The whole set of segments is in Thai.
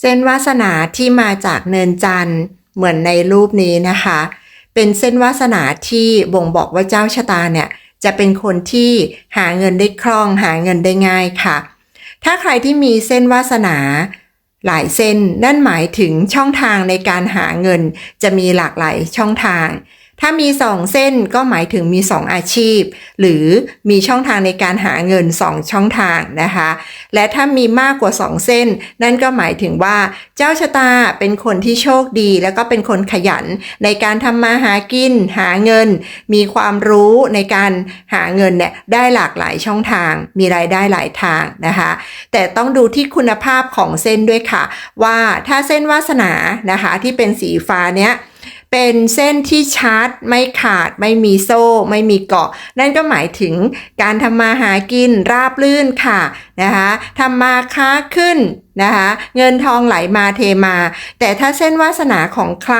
เส้นวาสนาที่มาจากเนินจันทร์เหมือนในรูปนี้นะคะ เป็นเส้นวาสนาที่บ่งบอกว่าเจ้าชะตาเนี่ยจะเป็นคนที่หาเงินได้คล่องหาเงินได้ง่ายค่ะ ถ้าใครที่มีเส้นวาสนาหลายเส้นนั่นหมายถึงช่องทางในการหาเงินจะมีหลากหลายช่องทาง ถ้ามี 2 เส้นก็หมายถึงมี 2 อาชีพ หรือมีช่องทางในการหาเงิน 2 ช่องทางนะคะ และถ้ามีมากกว่า 2 เส้น นั่นก็หมายถึงว่าเจ้าชะตาเป็นคนที่โชคดี แล้วก็เป็นคนขยัน ในการทำมาหากิน หาเงิน มีความรู้ในการหาเงินเนี่ยได้หลากหลายช่องทาง มีรายได้หลายทางนะคะ แต่ต้องดูที่คุณภาพของเส้นด้วยค่ะ ว่าถ้าเส้นวาสนานะคะที่เป็นสีฟ้าเนี้ย เป็นเส้นที่ชัดไม่ขาดไม่มีโซ่ ไม่มีเกาะ นั่นก็หมายถึงการทำมาหากินราบลื่นค่ะนะคะทำมาค้าขึ้น นะคะเงินทองไหลมาเทมา แต่ถ้าเส้นวาสนาของใคร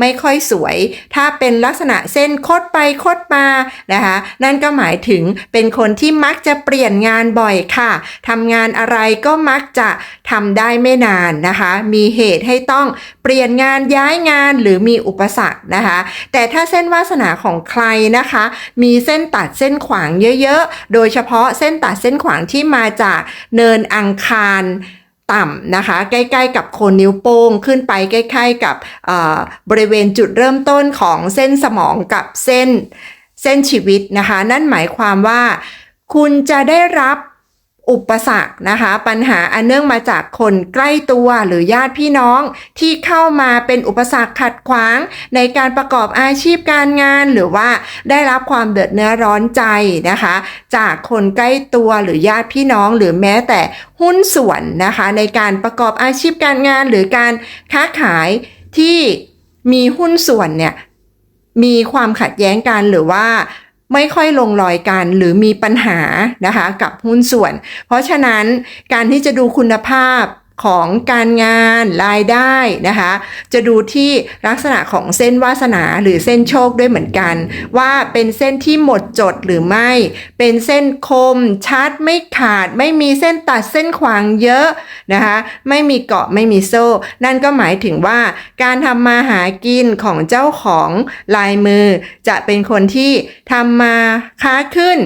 ไม่ค่อยสวย ถ้าเป็นลักษณะเส้นคดไปคดมานะคะนั่นก็หมายถึงเป็นคนที่มักจะเปลี่ยนงานบ่อยค่ะทำงานอะไรก็มักจะทำได้ไม่นานนะคะ มีเหตุให้ต้องเปลี่ยนงานย้ายงานหรือมีอุปสรรคนะคะ แต่ถ้าเส้นวาสนาของใครนะคะ มีเส้นตัดเส้นขวางเยอะๆ โดยเฉพาะเส้นตัดเส้นขวางที่มาจากเนินอังคาร ต่ำนะคะ ใกล้ๆกับโคนนิ้วโป้งขึ้นไปใกล้ๆกับบริเวณจุดเริ่มต้นของเส้นสมองกับเส้นเส้นชีวิตนะคะ นั่นหมายความว่า คุณจะได้รับ อุปสรรคนะคะ ปัญหาอันเนื่องมาจากคนใกล้ตัวหรือญาติพี่น้องที่เข้ามาเป็นอุปสรรคขัดขวาง ในการประกอบอาชีพการงาน หรือว่าได้รับความเดือดเนื้อร้อนใจนะคะ จากคนใกล้ตัวหรือญาติพี่น้อง หรือแม้แต่หุ้นส่วนนะคะ ในการประกอบอาชีพการงาน หรือการค้าขายที่มีหุ้นส่วนเนี่ยมีความขัดแย้งกันหรือว่า ไม่ค่อยลงรอยกันหรือมีปัญหานะคะกับหุ้นส่วน เพราะฉะนั้นการที่จะดูคุณภาพ ของการงานรายได้นะคะ จะดูที่ลักษณะของเส้นวาสนาหรือเส้นโชคด้วยเหมือนกัน ว่าเป็นเส้นที่หมดจดหรือไม่ เป็นเส้นคมชัดไม่ขาด ไม่มีเส้นตัดเส้นขวางเยอะนะคะ ไม่มีเกาะไม่มีโซ่ นั่นก็หมายถึงว่าการทำมาหากินของเจ้าของลายมือ จะเป็นคนที่ทำมาค้าขึ้น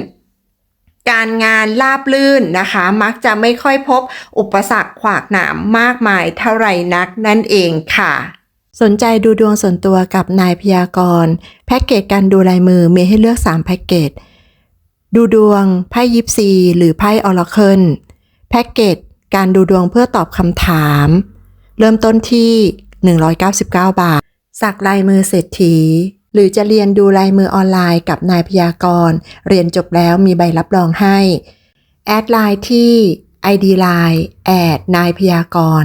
การงานราบลื่นนะคะ มักจะไม่ค่อยพบอุปสรรคขวากหนามมากมายเท่าไหร่นักนั่นเองค่ะ สนใจดูดวงส่วนตัวกับนายพยากรณ์แพ็กเกจการดูลายมือมีให้เลือก 3 แพ็กเกจ ดูดวงไพ่ยิปซีหรือไพ่ออร์เคิลแพ็กเกจการดูดวงเพื่อตอบคำถาม เริ่มต้นที่ 199 บาท สักลายมือเศรษฐี หรือจะเรียนดูลายมือออนไลน์กับนายพยากร เรียนจบแล้วมีใบรับรองให้ แอดไลน์ที่ ID Line แอดนายพยากร